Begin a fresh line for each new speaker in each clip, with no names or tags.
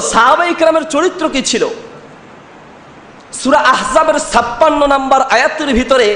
সাহাবাই ইকরামের চরিত্র কি ছিল? সুরা আহজাবের ছাপ্পান্ন নাম্বার আয়াতের ভিতরে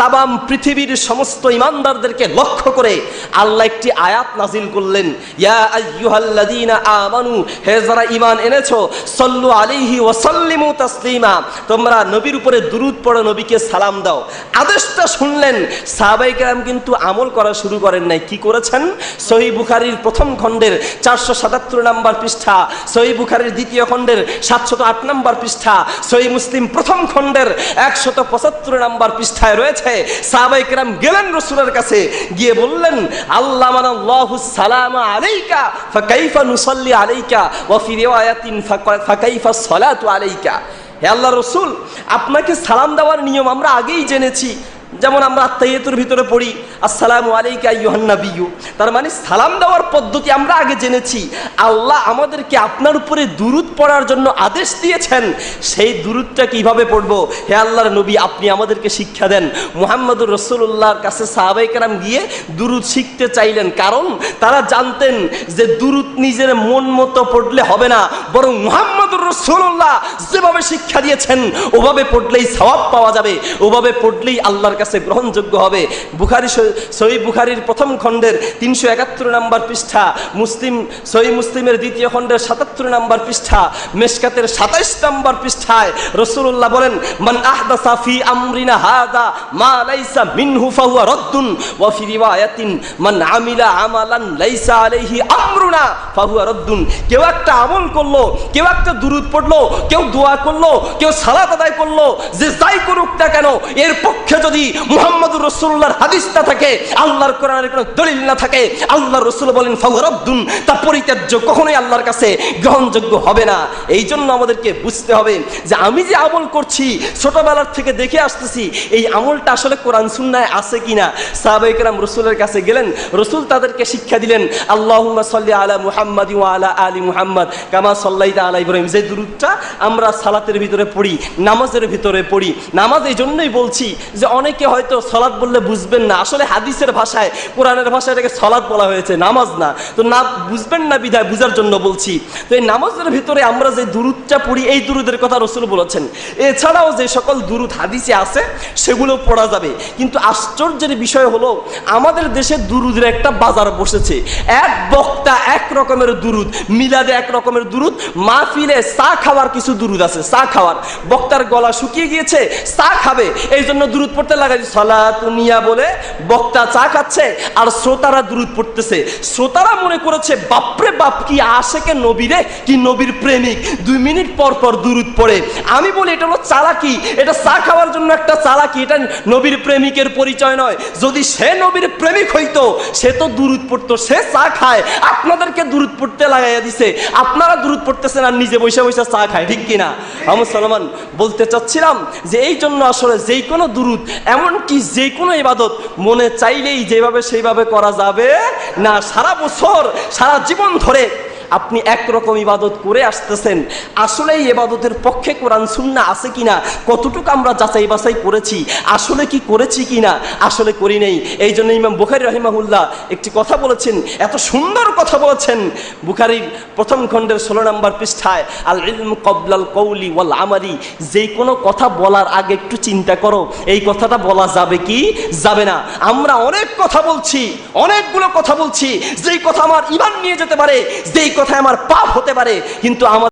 তাবাম পৃথিবীর সমস্ত ইমানদারদেরকে লক্ষ্য করে আল্লাহ একটি আয়াত নাজিল করলেন, ইয়া আইয়ুহাল্লাযীনা আমানু, হে যারা ঈমান এনেছো, সল্লু আলাইহি ওয়া সাল্লিমু তাসলিমা, তোমরা নবীর উপরে দুরূদ পড়ো, নবীকে সালাম দাও। আদেশটা শুনলেন সাহাবাই কেরাম কিন্তু আমল করা শুরু করেন নাই। কি করেছেন? সহি বুখারীর প্রথম খণ্ডের চারশো সাতাত্তর নাম্বার পৃষ্ঠা সহি বুখারীর দ্বিতীয় খণ্ডের সাতশত আট নাম্বার পৃষ্ঠা সহি মুসলিম প্রথম খণ্ডের একশত পঁচাত্তর নাম্বার পৃষ্ঠায় রয়েছে সাহাবাই কেরাম গেলেন রসুলের কাছে, গিয়ে বললেন, আল্লাহ মানাল্লাহু সালাম আলাইকা, ফাকাইফা নুসাল্লি আলাইকা, ওয়া ফি রিওয়ায়াতিন ফাকা- ফাকাইফা সলাতু আলাইকা। হে আল্লাহ রসুল, আপনাকে সালাম দেওয়ার নিয়ম আমরা আগেই জেনেছি। যেমন আমরা আত্মাইয়তের ভিতরে পড়ি, আসসালামু আলাইকা ইউহান্নাবিয়ু তার মানে সালাম দেওয়ার পদ্ধতি আমরা আগে জেনেছি। আল্লাহ আমাদেরকে আপনার উপরে দুরুদ পড়ার জন্য আদেশ দিয়েছেন। সেই দুরুদটা কীভাবে পড়ব? হে আল্লাহর নবী, আপনি আমাদেরকে শিক্ষা দেন। মুহাম্মদুর রসুল্লাহর কাছে সাহাবাইকারাম গিয়ে দুরুদ শিখতে চাইলেন। কারণ তারা জানতেন যে দুরুদ নিজের মন মতো পড়লে হবে না, বরং মুহাম্মদুর রসুল্লাহ যেভাবে শিক্ষা দিয়েছেন, ওভাবে পড়লেই সওয়াব পাওয়া যাবে, ওভাবে পড়লেই আল্লাহর কাছে গ্রহণযোগ্য হবে। বুখারি সহি বুখারির প্রথম খণ্ডের তিনশো একাত্তর নাম্বার পৃষ্ঠা, মুসলিম, সহি মুসলিমের দ্বিতীয় খণ্ডের সাতাত্তর নাম্বার পৃষ্ঠা, মেশকাতের সাতাইশ নাম্বার পৃষ্ঠায় রসুল্লাহ বলেন, মান আহদাসা ফি আমরিনা হাদা মা লাইসা রদ্দুন রিওয়ায়াতিন, মান আমিলা আমালান লাইসা আলাইহি আমরুনা ফাহুয়া রদ্দুন। কেউ একটা আমল করল, কেউ একটা দুরুদ পড়ল, কেউ দোয়া করল, কেউ সালাত আদায় করল, যে যাই করুক না কেন, এর পক্ষে যদি মুহাম্মদুর রসুল্লাহর হাদিসটা থাকে, আল্লাহর কোরআনের কোনো দলিল না থাকে, আল্লাহর রসুল বলেন ফাহুয়ারদ্দুন তা পরিত্যাজ্য কখনোই আল্লাহর কাছে গ্রহণযোগ্য হবে না। এই জন্য আমাদেরকে বুঝতে হবে যে আমি যে আমল করছি, ছোটবেলার থেকে দেখে আসতেছি, এই আমলটা আসলে কোরআন সুন্নায় আছে কিনা। সাহাবাইকরাম রসুলের কাছে গেলেন, রসুল তাদেরকে শিক্ষা দিলেন, আল্লাহুম্মা সাল্লি আলা মুহাম্মাদ আলা আলি মুহাম্মদ কামা সাল্লাইতা আলা ইব্রাহিম। যে দুরুদটা আমরা সালাতের ভিতরে পড়ি, নামাজের ভিতরে পড়ি। নামাজ এই জন্যই বলছি যে অনেকে হয়তো সলাৎ বললে বুঝবেন না। আসলে হাদিসের ভাষায়, কোরআনের ভাষায় এটাকে সলাৎ বলা হয়েছে, নামাজ না। তো না, বুঝবেন না বিধায় বুঝার জন্য বলছি। তো এই নামাজের ভিতরে আমরা যে দুরুদটা পড়ি, এই দুরুদের কথা রসুল বলেছেন। এছাড়াও যে সকল দুরুদ হাদিসে আছে, সেগুলো পড়া যাবে। কিন্তু আশ্চর্যের বিষয় হলো, আমাদের দেশে দুরুদের একটা বাজার বসেছে। এক বক্তা এক রকমের দুরুদ, মিলাদে এক রকমের দুরুদ, মাহফিলে চা খাওয়ার কিছু দুরুদ আছে, চা খাওয়ার। বক্তার গলা শুকিয়ে গিয়েছে, চা খাবে। এই জন্য দুরুদ পড়তে লাগাই সলাতুনিয়া বলে বক্তা চা খাচ্ছে আর শ্রোতারা দুরুদ পড়তেছে। শ্রোতারা মনে করেছে, বাপরে বাপ, কি আশেকে নবীরে কি নবীর প্রেমিক। দুই মিনিট পর পর দুরুদ পড়ে। আমি বলি, এটা হলো চালাকি। এটা চা খাওয়ার জন্য একটা চালাকি। এটা নবীর প্রেমিকের পরিচয় নয়। যদি সে নবীর প্রেমিক হইতো, সে তো দুরুদ পড়তো, সে চা খায়। আপনাদেরকে দুরুদ পড়তে লাগাইয়া দিছে। আপনারা দুরুদ পড়তেছেন আর নিজে বসে বসে বসে চা খায়, ঠিক কিনা? আমি সালমান বলতে চাচ্ছিলাম যে এই জন্য আসলে যে কোনো দুরুদ, এমনকি যে কোনো ইবাদত, মনে চাইলেই যেভাবে সেইভাবে করা যাবে না। সারা বছর, সারা জীবন ধরে আপনি একরকম ইবাদত করে আসতেছেন। আসলে এই ইবাদতের পক্ষে কোরআন সুন্না আছে কিনা? কতটুকু আমরা যাচাই বাছাই করেছি? আসলে কি করেছি কিনা? আসলে করি নেই। এই জন্য ইমাম বুখারি রহিমাহুল্লাহ একটি কথা বলেছেন। এত সুন্দর কথা বলেছেন। বুখারির প্রথম খণ্ডের ষোলো নম্বর পৃষ্ঠায় আল ইলম কবলাল কৌলি ওয়াল আমারি যেই কোনো কথা বলার আগে একটু চিন্তা করো। এই কথাটা বলা যাবে কি? যাবে না। আমরা অনেক কথা বলছি, অনেকগুলো কথা বলছি। যেই কথা আমার ইমান নিয়ে যেতে পারে, যেই কথায় আমার পাপ হতে পারে কিন্তু আমার